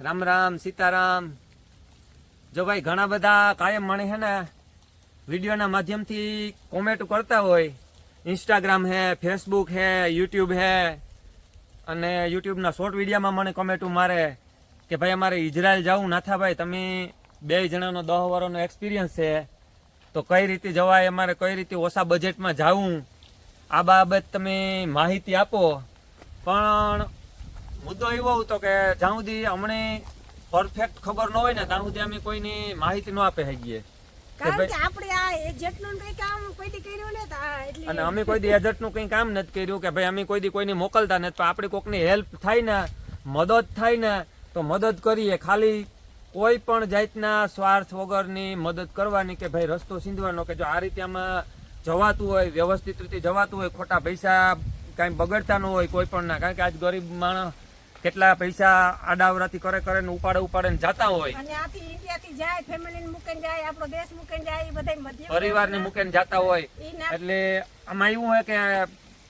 રામ રામ, સીતારામ. જો ભાઈ ઘણા બધા કાયમ મને છે ને, વિડીયોના માધ્યમથી કોમેન્ટ કરતા હોય ઇન્સ્ટાગ્રામ હે ફેસબુક હે યુટ્યુબ હે, અને યુટ્યુબના શોર્ટ વિડીયોમાં મને કોમેન્ટું મારે કે ભાઈ અમારે ઇઝરાયલ જવું. નાથાભાઈ તમે બે જણાનો દહ વારોનો એક્સપિરિયન્સ છે. તો કઈ રીતે જવાય, અમારે કઈ રીતે ઓછા બજેટમાં જવું? આ બાબત તમે માહિતી આપો. પણ મુદ્દો એવો હતો કે જ્યાં સુધી અમને પરફેક્ટ ખબર ન હોય ને ત્યાં સુધી અમે કોઈની માહિતી ન આપે કઈ દી ને એટલે અને અમે કોઈ દી એજન્ટનું કંઈ કામ નથી કર્યું કે ભાઈ અમે કોઈ દી કોઈને મોકલતા નથી. પણ આપણે કોકની હેલ્પ થાય ને મદદ થાય ને તો મદદ કરીએ. ખાલી કોઈ પણ જાતના સ્વાર્થ વગરની મદદ કરવાની કે ભાઈ રસ્તો સીંધવાનો કે જો આ રીતે આમાં જવાતું હોય વ્યવસ્થિત રીતે જવાતું હોય ખોટા પૈસા કાંઈ બગડતા ન હોય કોઈ પણ ના કારણ કે આજ ગરીબ માણસ કેટલા પૈસા આડાવરાથી કરે કરે ને ઉપાડે ઉપાડે ને જાતા હોય. અને આથી ઇન્ડિયા થી જાય ફેમિલી ને મૂકીને જાય આપણો દેશ મૂકીને જાય બધા પરિવાર ને મૂકીને જાતા હોય. એટલે આમાં એવું હોય કે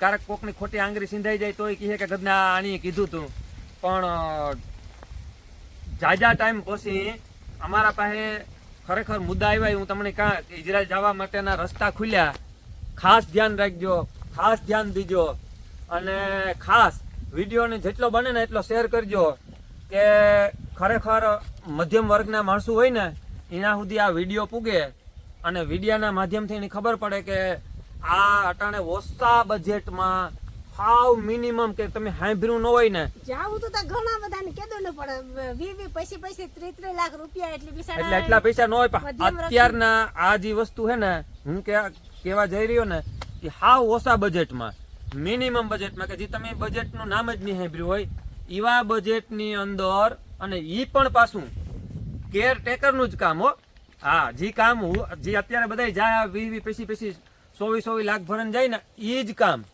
ક્યારેક કોકની ખોટી આંગળી સિંધાઈ જાય તોય કહે કે ગદના આની કીધું તું. પણ જાજા ટાઈમ પછી અમારા પાસે ખરેખર મુદ્દા આવ્યા હું તમને કે ઇઝરાયલ જવા માટેના રસ્તા ખુલ્યા. ખાસ ધ્યાન રાખજો ખાસ ધ્યાન દીજો. અને ખાસ વિડીયોને જેટલો બને ને એટલો શેર કરજો. કે ખરેખર મધ્યમ વર્ગના માણસો હોય ને એના સુધી આ વીડિયો પૂગે. અને વિડીયાના માધ્યમથી એની ખબર પડે કે આ અટાણે ઓછા બજેટમાં હાવ મિનિમમ કે તમે સાંભળ્યું ન હોય ને. જાવું તો ઘણા બધાને કીધું ન પડે વી વી પૈસી પૈસી ત્રી ત્રી લાખ રૂપિયા એટલે એટલે એટલા પૈસા ન હોય પણ અત્યારના આ જે વસ્તુ છે ને હું કે કેવા જઈ રહ્યો ને એ હાવ ઓછા બજેટમાં મિનિમમ બજેટમાં કે જે તમે બજેટનું નામ જ નહીં સાંભળ્યું હોય એવા બજેટની અંદર અને એ પણ પાછું કેરટેકરનું જ કામ હો. હા, જે કામ જે અત્યારે બધા જાય વી વી, પેસી, પૈસી, સોવી સોવી લાખ ભરણ જાય ને એ જ કામ.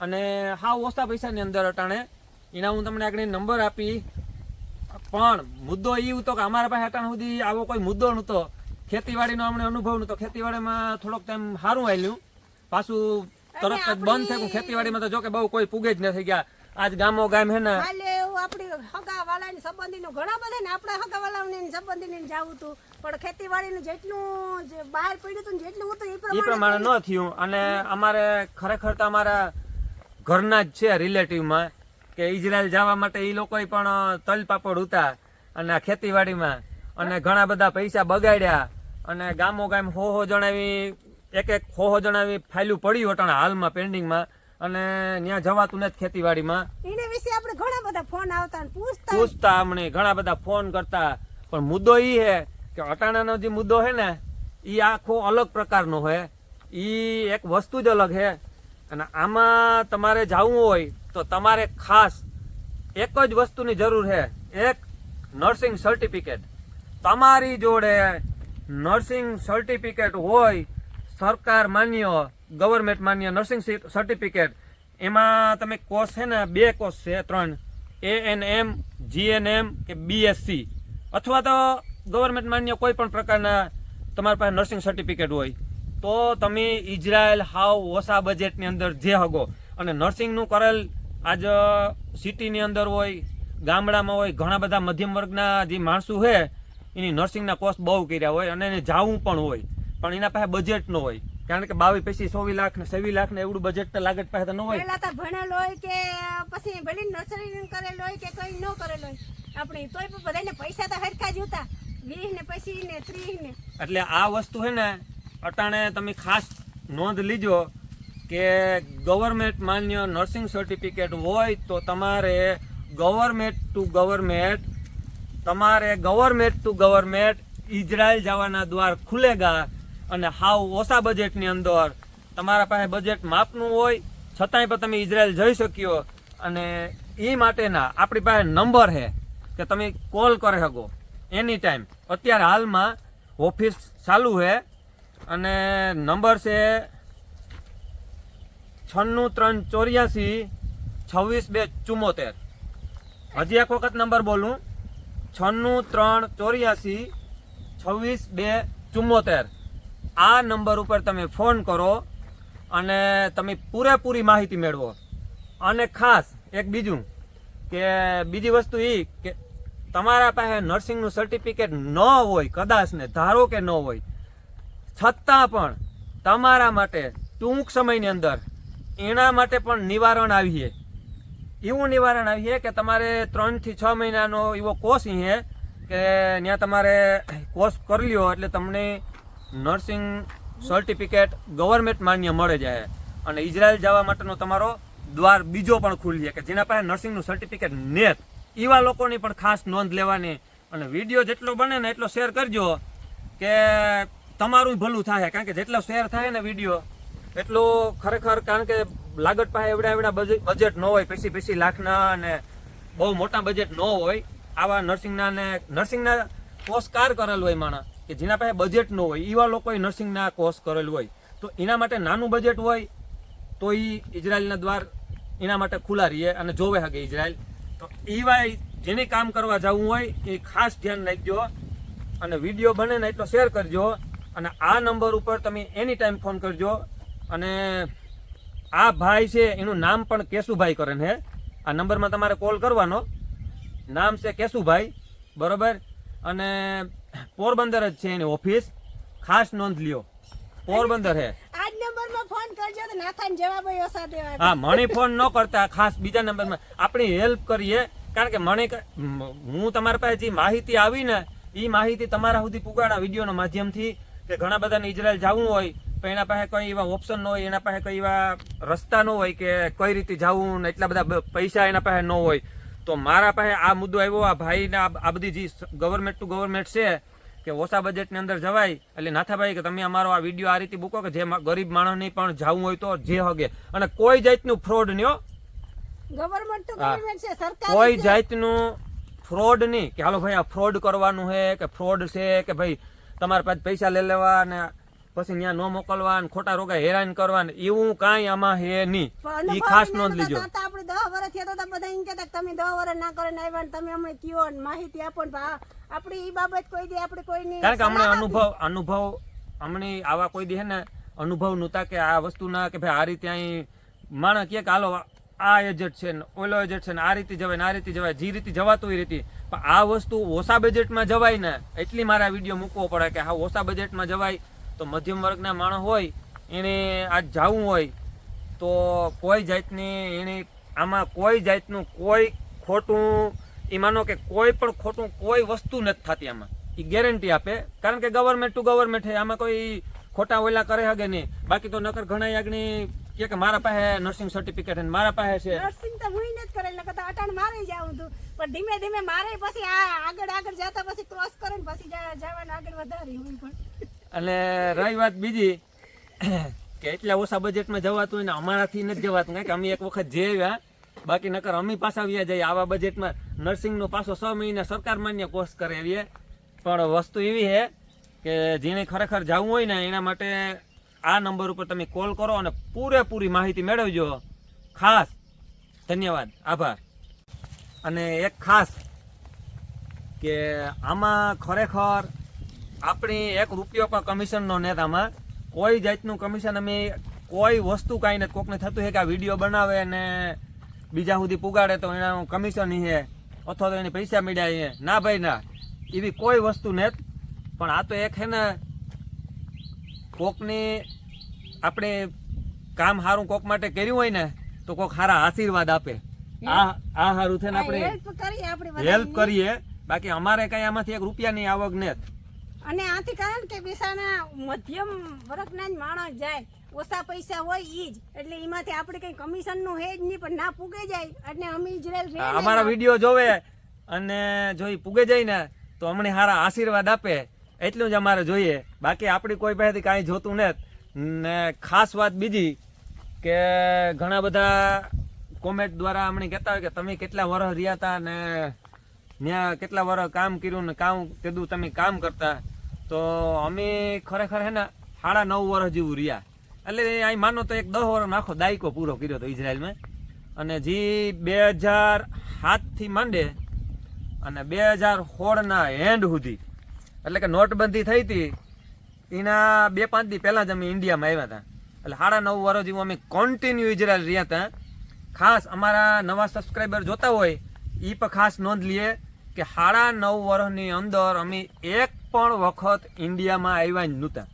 અને હા ઓછા પૈસાની અંદર અટાણે, એના હું તમને આગળ નંબર આપી. પણ મુદ્દો એ હતો કે અમારા પાસે અટાણ સુધી આવો કોઈ મુદ્દો નહોતો. ખેતીવાડીનો અમને અનુભવ નહોતો. ખેતીવાડીમાં થોડોક ટાઈમ સારું આવ્યું પાછું તરત જ બંધ થયું ખેતીવાડીમાં તો જો કે બહુ કોઈ પૂગે જ નથી ગયા. આજ ગામો ગામ હે ને હાલે એવું આપણી હગા વાળાની સંબંધીનું ઘણા બધા ને આપણા હગા વાળાની સંબંધીને જાવું હતું પણ ખેતીવાડીનું જેટલું જે બહાર પડ્યું હતું જેટલું હતું એ પ્રમાણે ન થયું. અને અમારે ખરેખર તો અમારા ઘરના જ છે રિલેટિવમાં કે ઇઝરાયલ જવા માટે એ લોકોએ પણ તલ પાપડ ઉતા અને આ ખેતીવાડીમાં. અને ઘણા બધા પૈસા બગાડ્યા. અને ગામો ગામ હો હો જણાવી એક એક હો હો જણાવી ફાઇલું પડ્યું અટાણા હાલમાં પેન્ડિંગમાં અને ત્યાં જવાતું નથી ખેતીવાડીમાં. એને વિશે આપણે ઘણા બધા ફોન આવતા પૂછતા. પૂછતા અમને ઘણા બધા ફોન કરતા. પણ મુદ્દો એ છે કે અટાણાનો જે મુદ્દો છે ને એ આખો અલગ પ્રકારનો છે એ એક વસ્તુ જ અલગ છે અને આમાં તમારે જવું હોય તો તમારે ખાસ એક જ વસ્તુની જરૂર છે એક નર્સિંગ સર્ટિફિકેટ. તમારી જોડે નર્સિંગ સર્ટિફિકેટ હોય સરકાર માન્ય ગવર્મેન્ટ માન્ય નર્સિંગ સર્ટિફિકેટ એમાં તમે કોર્સ છે ને, બે કોર્સ છે, ત્રણ. A N M G N એમ કે બીએસસી અથવા તો ગવર્મેન્ટ માન્ય કોઈ પણ પ્રકારના તમારી પાસે નર્સિંગ સર્ટિફિકેટ હોય, તો તમે ઇઝરાયલ હાવ ઓછા બજેટની અંદર જે હગો. અને નર્સિંગનું કરેલ આજ સિટીની અંદર હોય, ગામડામાં હોય, ઘણા બધા મધ્યમ વર્ગના જે માણસો છે, એની નર્સિંગના કોર્સ બહુ કર્યા હોય અને એને જાવું પણ હોય. પણ એના પાસે બજેટ ન હોય. કારણ કે બાવીસ પછી સોવી લાખ ને સેવી લાખ ને એવું બજેટ તો લાગત પાસે ન હોય. પહેલા તો ભણેલો હોય કે પછી ભલે નર્સરી કરેલો હોય કે કઈ ન કરેલો હોય. આપણે તોય પણ બધાને પૈસા તો હરખા જ હતા. વીસ ને પછી ને ત્રીસ ને. એટલે આ વસ્તુ છે ને અટાણે તમે ખાસ નોંધ લીજો કે ગવર્મેન્ટ માન્ય નર્સિંગ સર્ટિફિકેટ હોય તો તમારે ગવર્મેન્ટ ટુ ગવર્મેન્ટ તમારે ગવર્મેન્ટ ટુ ગવર્મેન્ટ ઇઝરાયલ જવાના દ્વાર ખુલેગા અને હાવ ઓછા બજેટની અંદર તમારા પાસે બજેટ માપનું હોય, છતાંય પણ તમે ઇઝરાયલ જઈ શક્યો અને એ માટેના આપણી પાસે નંબર છે કે તમે કોલ કરી શકો એની ટાઈમ અત્યારે હાલમાં ઓફિસ ચાલુ છે અને નંબર છે છન્નું ત્રણ ચોર્યાસી છવ્વીસ બે ચુમ્મોતેર હજી એક વખત નંબર બોલું. છન્નું ત્રણ ચોર્યાસી છવ્વીસ બે ચુમ્મોતેર આ નંબર ઉપર તમે ફોન કરો અને તમે પૂરેપૂરી માહિતી મેળવો. અને ખાસ એક બીજું કે બીજી વસ્તુ એ કે તમારા પાસે નર્સિંગનું સર્ટિફિકેટ ન હોય, કદાચ ને, ધારો કે ન હોય, છતાં પણ તમારા માટે ટૂંક સમયની અંદર એના માટે પણ નિવારણ આવીએ. એવું નિવારણ આવીએ કે તમારે ત્રણથી છ મહિનાનો એવો કોર્સ છે કે ત્યાં તમારે કોર્સ કરી લ્યો એટલે તમને નર્સિંગ સર્ટિફિકેટ ગવર્મેન્ટ માન્ય મળે જાય અને ઇઝરાયલ જવા માટેનો તમારો દ્વાર બીજો પણ ખુલી જાય કે જેના પાસે નર્સિંગનું સર્ટિફિકેટ નેત એવા લોકોની પણ ખાસ નોંધ લેવાની. અને વીડિયો જેટલો બને ને એટલો શેર કરજો કે તમારું ભલું થાય. કારણ કે જેટલો શેર થાય ને વીડિયો એટલું ખરેખર કારણ કે લાગટ પાસે એવડા એવડા બજેટ ન હોય, પીસી પીસી લાખના અને બહુ મોટા બજેટ ન હોય, આવા નર્સિંગના ને નર્સિંગના કોર્સ કાર કરેલું હોય માણસ. કે જેના પાસે બજેટ ન હોય એવા લોકોએ નર્સિંગના કોર્સ કરેલું હોય, તો એના માટે નાનું બજેટ હોય, તો એ ઇઝરાયલના દ્વાર એના માટે ખુલ્લા રહીએ અને જોવે હકે ઇઝરાયલ તો એવા જેને કામ કરવા જવું હોય, એ ખાસ ધ્યાન રાખજો અને વીડિયો બને ને એટલો શેર કરજો અને આ નંબર ઉપર તમે એની ટાઈમ ફોન કરજો અને આ ભાઈ છે, એનું નામ પણ કેશુભાઈ કરે ને આ નંબરમાં તમારે કોલ કરવાનો. નામ છે કેશુભાઈ, બરાબર? અને પોરબંદર જ છે એની ઓફિસ. ખાસ નોંધ લ્યો. પોરબંદર હે. આજ નંબરમાં ફોન કરજો તો નાથાન જવાબ ઓછા દેવા હા મણી ફોન ન કરતા ખાસ બીજા નંબરમાં. આપણી હેલ્પ કરીએ કારણ કે મણી હું તમારા પાસે જે માહિતી આવી ને એ માહિતી તમારા સુધી પુગાડા વિડીયોના માધ્યમથી કે ઘણા બધાને ઇઝરાયલ જવું હોય પણ એના પાસે કોઈ એવા ઓપ્શન ન હોય એના પાસે કોઈ એવા રસ્તા ન હોય કે કઈ રીતે જવું ને એટલા બધા પૈસા એના પાસે ન હોય. તો મારા પાસે આ મુદ્દો આવ્યો આ ભાઈને આ બધી જે ગવર્મેન્ટ ટુ ગવર્મેન્ટ છે કે ઓછા બજેટની અંદર જવાય એટલે નાથાભાઈ કે તમે અમારો આ વીડિયો આ રીતે મૂકો કે જે ગરીબ માણસને પણ જવું હોય તો જે હગે. અને કોઈ જાતનું ફ્રોડ નહીં કોઈ જાતનું ફ્રોડ નહીં કે હાલો ભાઈ આ ફ્રોડ કરવાનું છે કે ફ્રોડ છે કે ભાઈ તમારા પાસે પૈસા લઈ લેવા અને પછી ત્યાં ન મોકલવા ખોટા રોગા હેરાન કરવા ને એવું કાંઈ આમાં હે નહીં. એ ખાસ નોંધ લીજો. આપણે દસ વર્ષ થયા તો બધા એમ કહેતા તમે દસ વર્ષ ના કરે ને આવ્યા ને તમે અમને કયો ને માહિતી આપો ને આપણે ઈ બાબત કોઈ દી આપણે કોઈની કારણ કે અમને અનુભવ અનુભવ અમને આવા કોઈ દી ને અનુભવ નહોતા કે આ વસ્તુ ના કે ભાઈ આ રીતે અહીં માણસ કે હાલો આ એજેટ છે ને ઓલો એજેટ છે ને આ રીતે જવાય ને આ રીતે જવાય જે રીતે જવાતું એ રીતે. પણ આ વસ્તુ ઓછા બજેટમાં જવાય ને એટલી મારા વીડિયો મૂકવો પડે કે હા ઓછા બજેટમાં જવાય તો મધ્યમ વર્ગના માણસ હોય, એને આજ જવું હોય, તો કોઈ જાતની એને આમાં કોઈ જાતનું કોઈ ખોટું, એ માનો કે કોઈ પણ ખોટું કોઈ વસ્તુ નથી થતી આમાં. એ ગેરંટી આપે. કારણ કે ગવર્મેન્ટ ટુ ગવર્મેન્ટ છે આમાં કોઈ ખોટા ઓલા કરે હગે નહીં બાકી તો નકર ઘણા આગળ કે મારા પાસે નર્સિંગ સર્ટિફિકેટ અને મારા પાસે છે. નર્સિંગ તો હું નથી કરેલ, નકર તો અટાણ મારે જાવું હતું પણ ધીમે ધીમે મારે પછી આ આગળ આગળ જતા પછી ક્રોસ કરીને પછી જવાનું આગળ વધારી હું પણ. અને રહી વાત બીજી, કે એટલા ઓછા બજેટમાં જવાતું હોય ને અમારાથી નથી જવાતું, કારણ કે અમે એક વખત જેવ્યા બાકી નકર અમે પાછા વ્યા જઈએ, આવા બજેટમાં નર્સિંગનો પાછો છ મહિના સરકાર માન્ય કોર્સ કરાવીએ. પણ વસ્તુ એવી છે કે જેને ખરેખર જવું હોય ને, એના માટે આ નંબર ઉપર તમે કોલ કરો અને પૂરેપૂરી માહિતી મેળવજો. ખાસ ધન્યવાદ, આભાર. અને એક ખાસ કે આમાં ખરેખર આપણી એક રૂપિયો પણ કમિશનનો નેતામાં કોઈ જાતનું કમિશન અમે કોઈ વસ્તુ કાંઈ નથી. કોકને થતું છે કે આ વીડિયો બનાવે અને બીજા સુધી પુગાડે તો એના કમિશન છે અથવા તો એને પૈસા મળ્યા છે. ના ભાઈ ના. એવી કોઈ વસ્તુ નથી. પણ આ તો એક છે ને કોકની આપણે કામ સારું કોક માટે કર્યું હોય ને તો કોક સારા આશીર્વાદ આપે. આ આ સારું છે ને આપણે હેલ્પ. કરીએ. બાકી અમારે કઈ આમાંથી એક રૂપિયાની આવક નથી. અને આથી કારણ કે બિસાના મધ્યમ વર્ગના જ માણસ જાય ઓછા પૈસા હોય ઈ જ. એટલે એમાંથી આપણે કઈ કમિશનનું હે જ નહીં પણ ના પૂગે જાય. એટલે અમે ઇઝરાયલ અમારા વીડિયો જોવે અને જો ઈ પૂગે જાય ને તો અમને સારા આશીર્વાદ આપે. એટલું જ અમારે જોઈએ. બાકી આપણી કોઈ પાસેથી કાંઈ જોતું નથી. ને ખાસ વાત બીજી કે ઘણા બધા કોમેન્ટ દ્વારા અમને કહેતા હોય કે તમે કેટલા વર્ષ રહ્યા હતા ને ત્યાં કેટલા વર્ષ કામ કર્યું ને કામ કીધું તમે કામ કરતા. તો અમે ખરેખર હે ને સાડા નવ વર્ષ જેવું રહ્યા. એટલે અહીં માનો તો એક દસ વર્ષ આખો દાયકો પૂરો કર્યો હતો ઇઝરાયલમાં. અને જે બે હજાર સાતથી માંડે અને બે હજાર સોળના એન્ડ સુધી, એટલે કે નોટબંધી થઈ હતી, એના બે પાંચ દી પહેલાં જ અમે ઇન્ડિયામાં આવ્યા હતા. એટલે સાડા નવ વર્ષ જેવું અમે કોન્ટિન્યુ ઇઝરાયલ રહ્યા હતા. ખાસ અમારા નવા સબસ્ક્રાઈબર જોતા હોય એ પણ ખાસ નોંધ લઈએ કે સાડા નવ વર્ષની અંદર અમે એક પણ વખત ઇન્ડિયામાં આવ્યા જ નહોતા.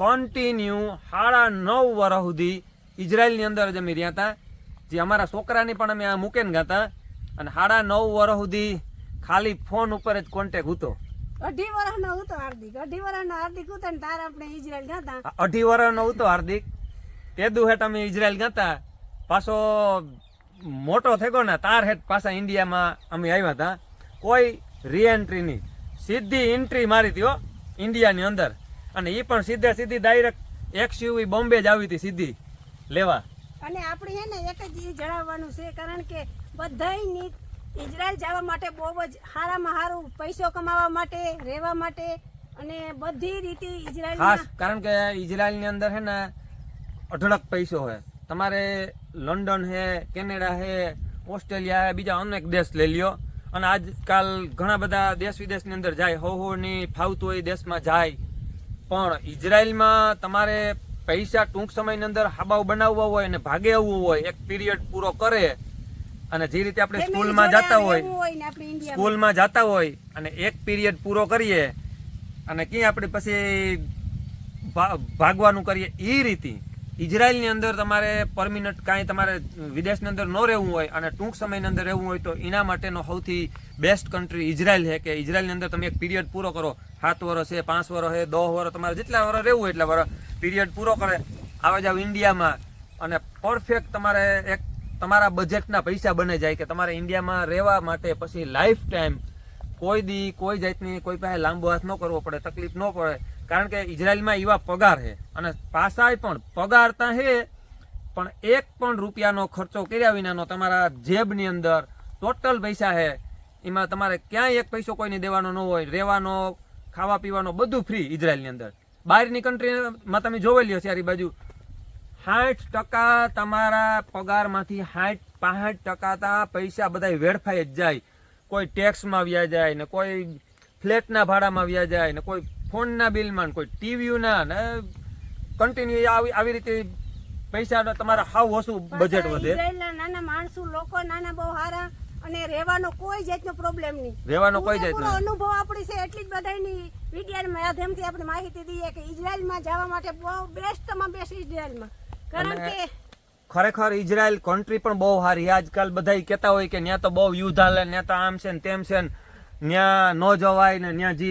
કોન્ટિન્યુ સાડા નવ વર્ષ સુધી ઇઝરાયલની અંદર જ અમે રહ્યા હતા. જે અમારા છોકરાની પણ અમે આ મૂકીને ગયા અને સાડા નવ વર્ષ સુધી ખાલી ફોન ઉપર જ કોન્ટેક હતો. અઢી વર્ષનો હતો હાર્દિક. અઢી વર્ષનો હાર્દિક હતો ને તાર આપણે ઇઝરાયલ ગયા અઢી વર્ષનો હતો હાર્દિક. તે દુ હેઠ અમે ઇઝરાયલ ગયા હતા. પાછો મોટો થઈ ગયો ને તાર હેઠ પાછા ઇન્ડિયામાં અમે આવ્યા હતા. કોઈ રીએન્ટ્રી નહીં. સીધી એન્ટ્રી મારી હતી હો ઇન્ડિયાની અંદર. અને એ પણ સીધે સીધી ડાયરેક્ટ એક્સયુવી બોમ્બે જ આવી હતી સીધી. લેવા. અને આપણે હે ને એક જ એ જણાવવાનું છે કારણ કે બધાયની ઇઝરાયલ જવા માટે બહુ જ સારામાં સારું પૈસો કમાવા માટે રહેવા માટે અને બધી રીતે ખાસ કારણ કે ઇઝરાયલની અંદર છે ને અઢળક પૈસો હોય. તમારે લંડન હે કેનેડા હે ઓસ્ટ્રેલિયા હે બીજા અનેક દેશ લઈ લ્યો. અને આજકાલ ઘણા બધા દેશ વિદેશની અંદર જાય હો હોની ફાવતું હોય દેશમાં જાય. પણ ઇઝરાયલમાં તમારે પૈસા ટૂંક સમયની અંદર હાબાવ બનાવવા હોય અને ભાગે આવવું હોય એક પીરિયડ પૂરો કરે. અને જે રીતે આપણે સ્કૂલમાં જતા હોય સ્કૂલમાં જતા હોય અને એક પીરિયડ પૂરો કરીએ અને ક્યાં આપણે પછી ભાગવાનું કરીએ એ રીતે. ઇઝરાયલની અંદર તમારે પરમિનન્ટ કાંઈ તમારે વિદેશની અંદર ન રહેવું હોય અને ટૂંક સમયની અંદર રહેવું હોય તો એના માટેનો સૌથી બેસ્ટ કન્ટ્રી ઇઝરાયલ છે કે ઇઝરાયલની અંદર તમે એક પીરિયડ પૂરો કરો. સાત વર્ષ છે, પાંચ વર્ષ છે, દસ વર્ષ, તમારે જેટલા વર્ષ રહેવું હોય એટલા વર્ષ પીરિયડ પૂરો કરે. આવે જાવ ઇન્ડિયામાં અને પરફેક્ટ તમારે એક તમારા બજેટના પૈસા બને જાય કે તમારે ઇન્ડિયામાં રહેવા માટે પછી લાઈફ ટાઈમ કોઈ દી કોઈ જાતની કોઈ પાસે લાંબો હાથ ન કરવો પડે, તકલીફ ન પડે. કારણ કે ઇઝરાયલમાં એવા પગાર છે. અને પાસાય પણ પગાર ત્યાં છે, પણ એક પણ રૂપિયાનો ખર્ચો કર્યા વિનાનો તમારા જેબની અંદર ટોટલ પૈસા છે. એમાં તમારે ક્યાંય એક પૈસો કોઈને દેવાનો ન હોય, રહેવાનો ખાવા પીવાનો બધું ફ્રી ઇઝરાયલની અંદર. બહારની કન્ટ્રીમાં તમે જોવેલી હશે યાર બાજુ. સાઠ ટકા તમારા પગારમાંથી સાઠ, પાંસઠ ટકા પૈસા બધા વેડફાઈ જ જાય. કોઈ ટેક્સમાં વ્યા જાય ને કોઈ ફ્લેટના ભાડામાં વ્યા જાય ને કોઈ ફોનના બિલમાં કોઈ ટીવીના ને કન્ટિન્યુ આવી આવી રીતે પૈસા તમારા હાવ ઓછું બજેટ વધે. નાના માણસો લોકો નાના બહુ સારા અને રહેવાનો કોઈ જાતનો પ્રોબ્લેમ નહીં. રહેવાનો કોઈ જાતનો અનુભવ આપણી છે એટલી જ બધાની વિડીયાના માધ્યમથી આપણે માહિતી દઈએ કે ઇઝરાયલમાં જવા માટે બહુ બેસ્ટમાં બેસ્ટ ઇઝરાયલમાં કારણ કે ખરેખર ઇઝરાયલ કન્ટ્રી પણ બહુ સારી આજકાલ બધા કહેતા હોય કે ત્યાં તો બહુ યુદ્ધ હાલે ત્યાં તો આમ છે ને તેમ છે ને. ત્યાં ન જવાય ને ત્યાં જે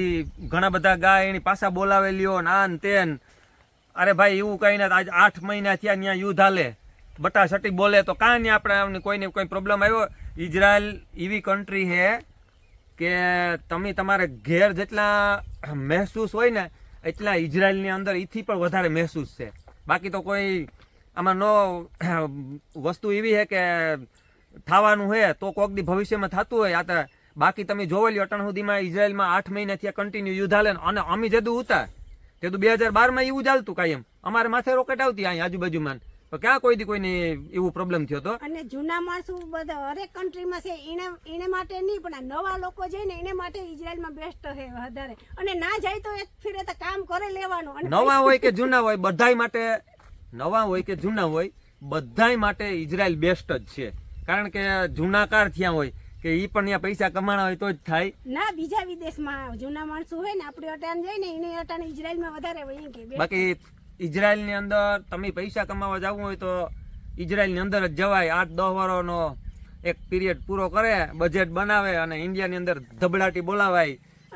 ઘણા બધા ગાય એની પાછા બોલાવેલીઓ ને આ ને તે ને. અરે ભાઈ, એવું કઈ ના આજ આઠ મહિના થયા ત્યાં યુદ્ધ હાલે. બટાસટી બોલે તો કાં નહીં આપણે કોઈને કોઈ પ્રોબ્લેમ આવ્યો? ઇઝરાયલ એવી કન્ટ્રી છે કે તમે તમારે ઘેર જેટલા મહેસૂસ હોય ને, એટલા ઇઝરાયલની અંદર એથી પણ વધારે મહેસૂસ છે. બાકી તો કોઈ આમાં નો, વસ્તુ એવી છે કે થવાનું છે તો કોક દી ભવિષ્યમાં થતું હોય. આ બાકી તમે જોવેલી અટણ સુધીમાં ઇઝરાયલમાં આઠ મહિના થયા કન્ટિન્યુ યુદ્ધ હાલે અને અમે જેદું ઉતા તે તો બે હજાર બારમાં એવું ચાલતું કાયમ. અમારે માથે રોકેટ આવતી અહીં આજુબાજુમાં. તો ક્યાં કોઈ દી કોઈને એવું પ્રોબ્લેમ થયો હતો અને જૂના માણસો બધા હરેક કન્ટ્રીમાં છે એને એને માટે નહીં પણ નવા લોકો છે ને એને માટે ઇઝરાયલમાં બેસ્ટ છે વધારે. અને ના જાય તો એક ફિરે તો કામ કરે લેવાનું. અને નવા હોય કે જૂના હોય બધાય માટે નવા હોય કે જૂના હોય બધાય માટે ઇઝરાયલ બેસ્ટ જ છે. કારણ કે જૂનાકાર થયા હોય કે ઈ પણ ત્યાં પૈસા કમાણા હોય તો જ થાય. ના બીજા વિદેશમાં જૂના માણસો હોય ને આપણે અટાણ જાય ને એને અટાણ ઇઝરાયલમાં વધારે હોય કે. બાકી ઇઝરાયલની અંદર તમે પૈસા કમાવા જવું હોય તો ઇઝરાયલની અંદર જ જવાય. આઠ દસ વર્ષનો એક પીરિયડ પૂરો કરે બજેટ બનાવે અને ઇન્ડિયાની અંદર ધબડાટી બોલાવાય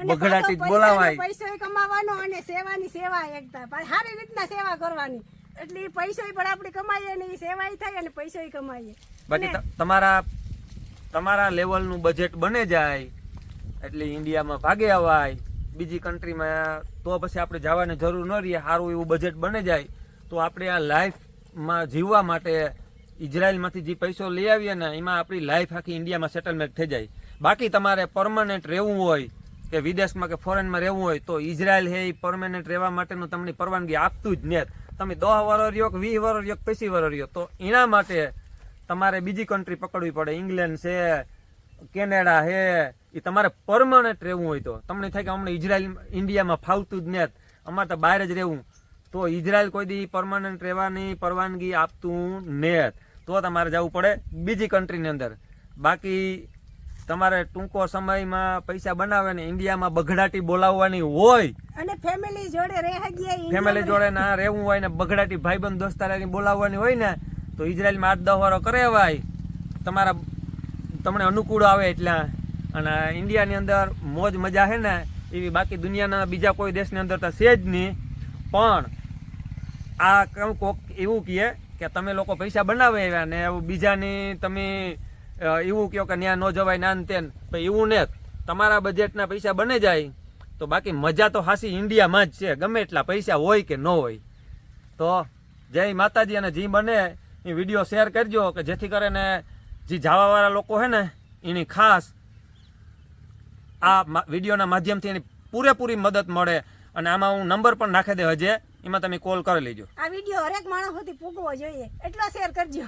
બગડાટી બોલાવાય. પૈસો કમાવાનો અને સેવાની સેવા એકતા. પણ સારી રીતના સેવા કરવાની. એટલે પૈસો પણ આપણે કમાઈએ ને સેવાય થાય અને પૈસો કમાઈએ. બાકી તમારા તમારા લેવલનું બજેટ બને જાય, એટલે ઇન્ડિયામાં ભાગે અવાય. બીજી કન્ટ્રીમાં તો પછી આપણે જવાની જરૂર ન રહીએ સારું એવું બજેટ બને જાય. તો આપણે આ લાઈફમાં જીવવા માટે ઇઝરાયલમાંથી જે પૈસો લઈ આવીએ ને, એમાં આપણી લાઈફ આખી ઇન્ડિયામાં સેટલમેન્ટ થઈ જાય. બાકી તમારે પરમનન્ટ રહેવું હોય કે વિદેશમાં કે ફોરેનમાં રહેવું હોય, તો ઇઝરાયલ હે એ પરમેનન્ટ રહેવા માટેનું તમને પરવાનગી આપતું જ નેત તમે દસ વર્ષ રહ્યો કે વીસ વર્ષ રહ્યો કે પચીસ વર્ષ રહ્યો, તો એના માટે તમારે બીજી કન્ટ્રી પકડવી પડે. ઇંગ્લેન્ડ છે કેનેડા છે એ તમારે પરમનન્ટ રહેવું હોય તો. તમને થાય કે અમને ઇઝરાયલ ઇન્ડિયામાં ફાવતું જ નેત. અમારે તો બહાર જ રહેવું. તો ઇઝરાયલ કોઈ દી પરમનન્ટ રહેવાની પરવાનગી આપતું નથી તો તમારે જવું પડે બીજી કન્ટ્રીની અંદર. બાકી તમારે ટૂંકો સમયમાં પૈસા બનાવે ને ઇન્ડિયામાં બઘડાટી બોલાવવાની હોય. અને ફેમિલી જોડે ફેમિલી જોડે ના રહેવું હોય ને બઘડાટી ભાઈબંધ દોસ્તારાની બોલાવવાની હોય ને તો ઇઝરાયલમાં આઠ દસ વારો કરેવાય તમારા તમને અનુકૂળ આવે એટલા. અને ઇન્ડિયાની અંદર મોજ મજા છે ને, એવી બાકી દુનિયાના બીજા કોઈ દેશની અંદર તો છે જ નહીં. પણ આ કેમ કોક એવું કહે કે તમે લોકો પૈસા બનાવે આવ્યા ને એવું બીજાની તમે એવું કહો કે ત્યાં ન જવાય ના તેન તો એવું ને તમારા બજેટના પૈસા બને જાય, તો બાકી મજા તો હાસી ઇન્ડિયામાં જ છે. ગમે એટલા પૈસા હોય કે ન હોય. તો જય માતાજી અને જી બને. એ વીડિયો શેર કરજો કે જેથી કરીને જે જાવાવાળા લોકો છે ને, એની ખાસ આ વિડીયોના માધ્યમથી એની પૂરેપૂરી મદદ મળે અને આમાં હું નંબર પણ નાખી દે હજે. એમાં તમે કોલ કરી લેજો. આ વીડિયો હરેક માણસ સુધી પૂગવો જોઈએ. એટલો શેર કરજો.